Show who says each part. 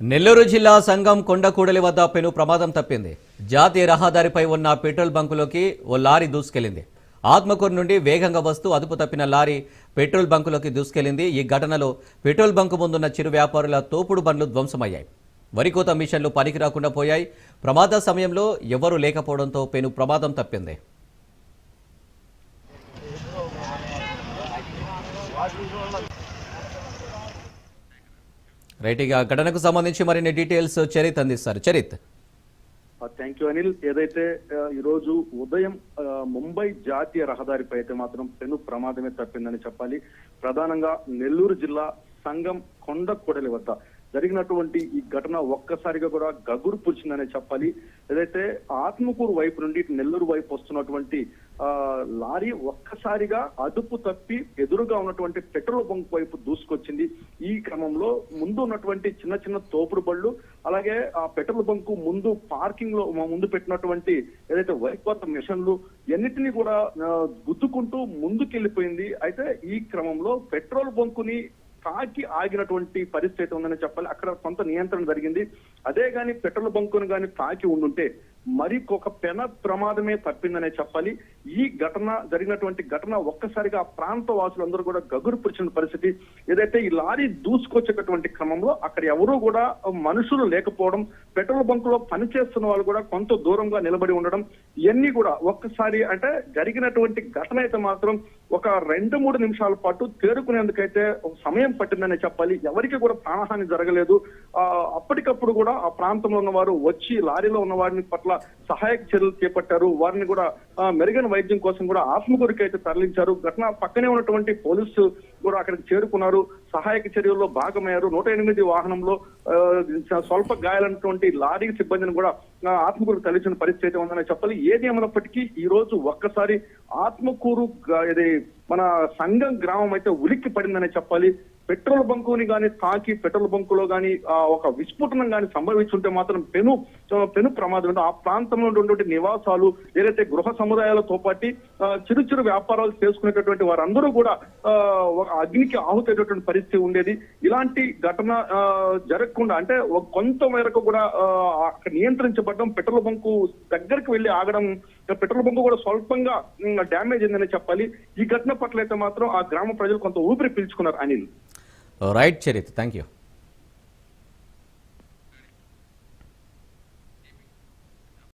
Speaker 1: నెల్లూరు జిల్లా సంఘం కొండకూడలి వద్ద పెను ప్రమాదం తప్పింది. జాతీయ రహదారిపై ఉన్న పెట్రోల్ బంకులోకి ఓ లారీ దూసుకెళ్ళింది ఆత్మకూరు నుండి వేగంగా వస్తూ అదుపు తప్పిన లారీ పెట్రోల్ బంకులోకి దూసుకెళ్ళింది ఈ ఘటనలో పెట్రోల్ బంకు ముందున్న చిరు వ్యాపారుల తోపుడు బండ్లు ధ్వంసమయ్యాయి. వరికోత మిషన్లు పనికి రాకుండా పోయాయి. ప్రమాద సమయంలో ఎవరూ లేకపోవడంతో పెను ప్రమాదం తప్పింది. రైట్ ఇక ఘటనకు సంబంధించి మరిన్ని డీటెయిల్స్ చరిత్ అందిస్తారు. చరిత్.
Speaker 2: Thank you Anil. ఏదైతే ఈరోజు ఈ రోజు ఉదయం ముంబై జాతీయ రహదారిపై అయితే మాత్రం పెను ప్రమాదమే తప్పిందని చెప్పాలి. ప్రధానంగా నెల్లూరు జిల్లా సంగం కొండ కొడలి వద్ద జరిగినటువంటి ఈ ఘటన ఒక్కసారిగా కూడా గగురు పుచ్చిందనే చెప్పాలి. ఏదైతే ఆత్మకూరు వైపు నుండి నెల్లూరు వైపు వస్తున్నటువంటి ఆ లారీ ఒక్కసారిగా అదుపు తప్పి ఎదురుగా ఉన్నటువంటి పెట్రోల్ బంక్ వైపు దూసుకొచ్చింది. ఈ క్రమంలో ముందు ఉన్నటువంటి చిన్న చిన్న తోపుడు బళ్ళు అలాగే ఆ పెట్రోల్ బంకు ముందు పార్కింగ్లో ముందు పెట్టినటువంటి ఏదైతే వైకోత మిషన్లు ఎన్నిటినీ కూడా గుద్దుకుంటూ ముందుకెళ్ళిపోయింది అయితే ఈ క్రమంలో పెట్రోల్ బంకుని తాకి ఆగినటువంటి పరిస్థితి ఉందని చెప్పాలి. అక్కడ కొంత నియంత్రణ జరిగింది. అదే కానీ పెట్రోల్ బంకును కానీ తాకి ఉండుంటే మరి ఒక పెన ప్రమాదమే తప్పిందనే చెప్పాలి. ఈ ఘటన జరిగినటువంటి ఘటన ఒక్కసారిగా ఆ ప్రాంత వాసులందరూ కూడా గగురు పురిచిన పరిస్థితి. ఏదైతే ఈ లారీ దూసుకొచ్చేటటువంటి క్రమంలో అక్కడ ఎవరూ కూడా మనుషులు లేకపోవడం పెట్రోల్ బంకులో పనిచేస్తున్న వాళ్ళు కూడా కొంత దూరంగా నిలబడి ఉండడం ఇవన్నీ కూడా ఒక్కసారి అంటే జరిగినటువంటి ఘటన అయితే మాత్రం ఒక రెండు మూడు నిమిషాల పాటు తేరుకునేందుకైతే సమయం పట్టిందనే చెప్పాలి. ఎవరికి కూడా ప్రాణహాని జరగలేదు. ఆ అప్పటికప్పుడు కూడా ఆ ప్రాంతంలో ఉన్న వారు వచ్చి లారీలో ఉన్న వారిని పట్ల సహాయక చర్యలు చేపట్టారు. వారిని కూడా మెరుగైన వైద్యం కోసం కూడా ఆత్మకూరికి అయితే తరలించారు. ఘటన పక్కనే ఉన్నటువంటి పోలీసు కూడా అక్కడికి చేరుకున్నారు. సహాయక చర్యల్లో భాగమయ్యారు. నూట ఎనిమిది వాహనంలో స్వల్ప గాయాలైనటువంటి లారీ సిబ్బందిని కూడా ఆ, ఆత్మకూరు తరలించిన పరిస్థితి అయితే ఉందని చెప్పాలి. ఏది ఏమైనప్పటికీ ఈ రోజు ఒక్కసారి ఆత్మకూరు ఇది మన సంఘం గ్రామం అయితే ఉలిక్కి పడిందనే చెప్పాలి. పెట్రోల్ బంకుని కానీ తాకి పెట్రోల్ బంకులో లో ఆ, ఒక విస్ఫోటనం కానీ సంభవించుంటే మాత్రం పెను పెను ప్రమాదం. ఆ ప్రాంతంలో ఉన్నటువంటి నివాసాలు ఏదైతే గృహ సముదాయాలతో పాటు ఆ, చిరు చిరు వ్యాపారాలు చేసుకునేటటువంటి వారందరూ కూడా ఒక అగ్నికి ఆహుతయ్యేటటువంటి పరిస్థితి ఉండేది. ఇలాంటి ఘటన ఆ, జరగకుండా అంటే కొంత మేరకు కూడా అక్కడ నియంత్రించబడడం పెట్రోల్ బంకు దగ్గరికి వెళ్ళి ఆగడం పెట్రోల్ బంకు కూడా స్వల్పంగా డ్యామేజ్ అయిందని చెప్పాలి. ఈ ఘటన పట్ల అయితే మాత్రం ఆ గ్రామ ప్రజలు కొంత ఊపిరి పీల్చుకున్నారు Anil.
Speaker 1: Right Charith thank you